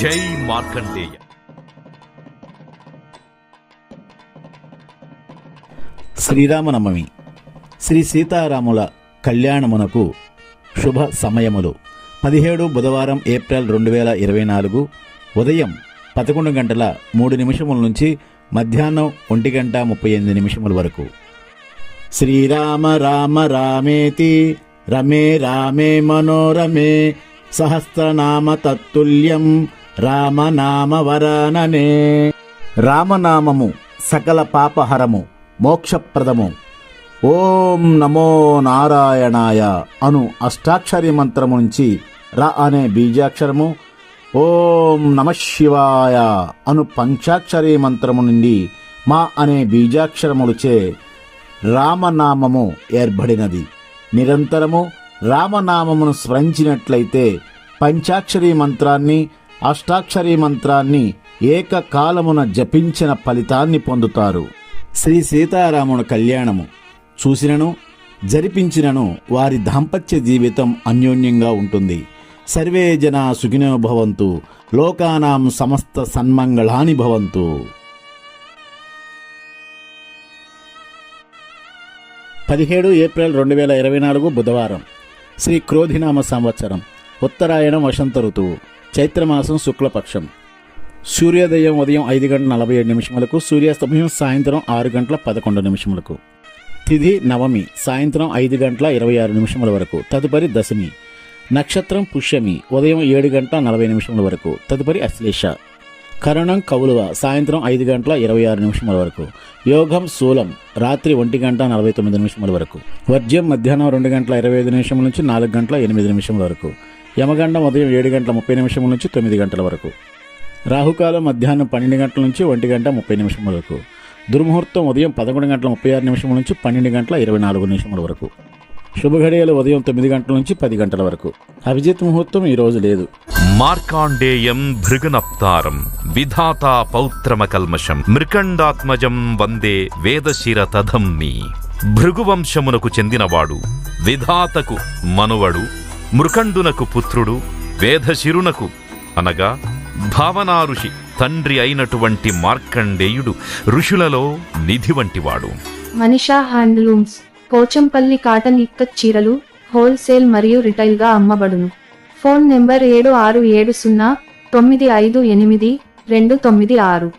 జై మార్కండేయ. శ్రీరామనవమి. శ్రీ సీతారాముల కళ్యాణమునకు శుభ సమయములు. పదిహేడు బుధవారం ఏప్రిల్ రెండు వేల ఇరవై నాలుగు ఉదయం పదకొండు గంటల మూడు నిమిషముల నుంచి మధ్యాహ్నం ఒంటి గంట ముప్పై ఎనిమిది నిమిషముల వరకు. శ్రీరామ రామ రామేతి రమే రామే మనోరమే సహస్రనామ తత్తుల్యం రామనామవరాననే. రామనామము సకల పాపహరము మోక్షప్రదము. ఓం నమో నారాయణాయ అను అష్టాక్షరి మంత్రము నుంచి ర అనే బీజాక్షరము ఓం నమ శివాయ అను పంచాక్షరి మంత్రము నుండి మా అనే బీజాక్షరములచే రామనామము ఏర్పడినది. నిరంతరము రామనామమును స్మరించినట్లయితే పంచాక్షరి మంత్రాన్ని అష్టాక్షరీ మంత్రాన్ని ఏకకాలమున జపించిన ఫలితాన్ని పొందుతారు. శ్రీ సీతారాముని కళ్యాణము చూసినను జరిపించినను వారి దాంపత్య జీవితం అన్యోన్యంగా ఉంటుంది. సర్వే జన సుఖినో భవంతు లోకానాం సమస్త సన్మంగళాని భవంతు. పదిహేడు ఏప్రిల్ రెండు వేల ఇరవై నాలుగు బుధవారం శ్రీ క్రోధినామ సంవత్సరం ఉత్తరాయణం వసంత ఋతువు. చైత్రమాసం శుక్లపక్షం. సూర్యోదయం ఉదయం ఐదు గంటల నలభై ఏడు నిమిషములకు సూర్యాస్తమయం సాయంత్రం ఆరు గంటల పదకొండు నిమిషములకు. తిథి నవమి సాయంత్రం ఐదు గంటల ఇరవై ఆరు నిమిషముల వరకు తదుపరి దశమి నక్షత్రం పుష్యమి ఉదయం ఏడు గంటల నలభై నిమిషముల వరకు తదుపరి అశ్లేష కరణం కౌలువ సాయంత్రం ఐదు గంటల ఇరవై ఆరు నిమిషముల వరకు యోగం శూలం రాత్రి ఒంటి గంట నలభై తొమ్మిది నిమిషముల వరకు వర్జ్యం మధ్యాహ్నం రెండు గంటల ఇరవై ఐదు నిమిషముల నుంచి నాలుగు గంటల ఎనిమిది నిమిషముల వరకు యమగండం ఉదయం ఏడు గంటల ముప్పై నిమిషముల నుంచి తొమ్మిది గంటల వరకు. రాహుకాలం మధ్యాహ్నం పన్నెండు గంటల నుంచి ఒంటి గంట ముప్పై నిమిషముల వరకు. దుర్ముహూర్తం ఉదయం పదకొండు గంటల ముప్పై ఆరు నిమిషముల నుంచి పన్నెండు గంటల ఇరవై నాలుగు నిమిషముల వరకు. శుభఘడియలు ఉదయం తొమ్మిది గంటల నుంచి పది గంటల వరకు. అభిజిత్ ముహూర్తం ఈ రోజు లేదు. మార్కాండేయం భృగునప్తారం విధాతా పౌత్రమకల్మషం మృకండాత్మజం వందే వేదశిర తధమ్మి భృగువంశమునకు చెందినవాడు విధాతకు మనువడు మృకండునకు పుత్రుడు వేదశిరునకు అనగా భావనా ఋషి తండ్రి అయినటువంటి మార్కండేయుడు ఋషులలో నిధి వంటివాడు. మనిషా హ్యాండ్లూమ్స్ పోచంపల్లి కాటన్ ఇక్కత్ చీరలు హోల్సేల్ మరియు రిటైల్గా అమ్మబడును. ఫోన్ నెంబర్ ఏడు ఆరు ఏడు సున్నా తొమ్మిది ఐదు ఎనిమిది రెండు తొమ్మిది ఆరు.